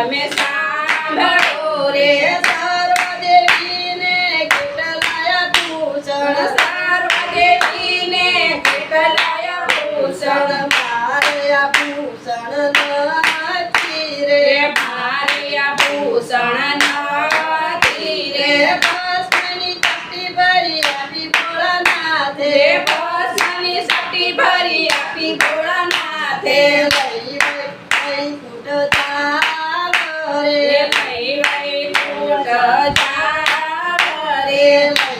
તમે સાંભળો રે સર્વદેવીને કેટલાય ભૂષણ સર્વદેવીને કેટલાય ભૂષણ મારે ભૂષણ નથી રે. મારે ભૂષણ નથી રે. ભસ્મની શક્તિ ભરી આપી ભોળાનાથે. ભસ્મની શક્તિ ભરી આપી ભોળાનાથે. લઈ ભાઈ કૂટતા રે વૈકુંઠ રે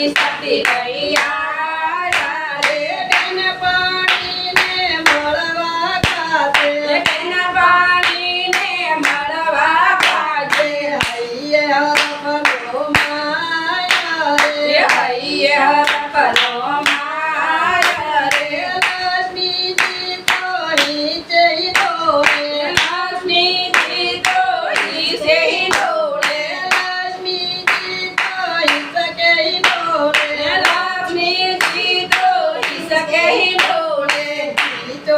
મારી સતી દરિયા રે બેન પાણી ને મળવા ખાતે બેન પાણી ને મળવા ખાતે હૈયે હરપનો માયા રે. હૈયે હરપનો માયા રે. લક્ષ્મીજી તો નીચે તો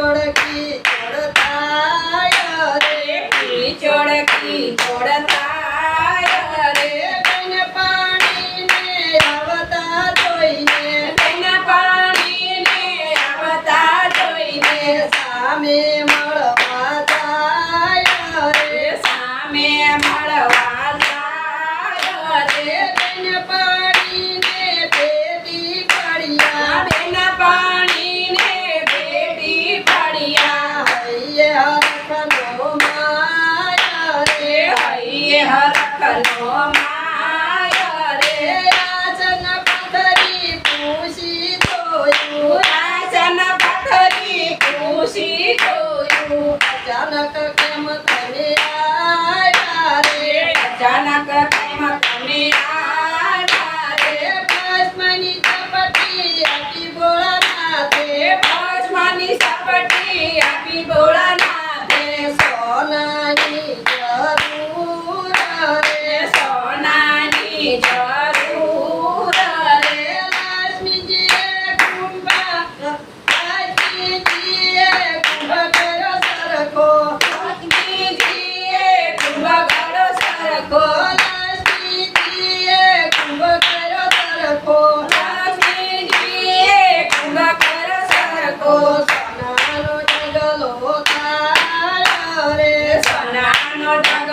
ચોડકી ચોડતાય રે કી ચોડકી ચોડતાય જોઈને તને પાણી આવતા જોઈને સામે મળવા જાય સામે મળવા જાય રે. તને પાણી जनक कम करे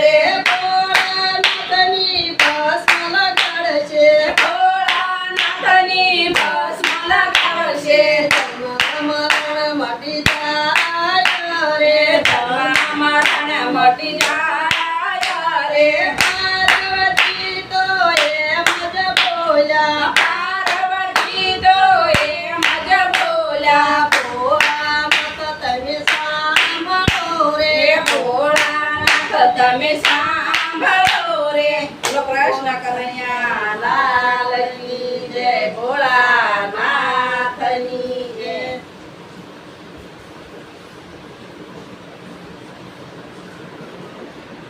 જાય ભોળાનાથ તમે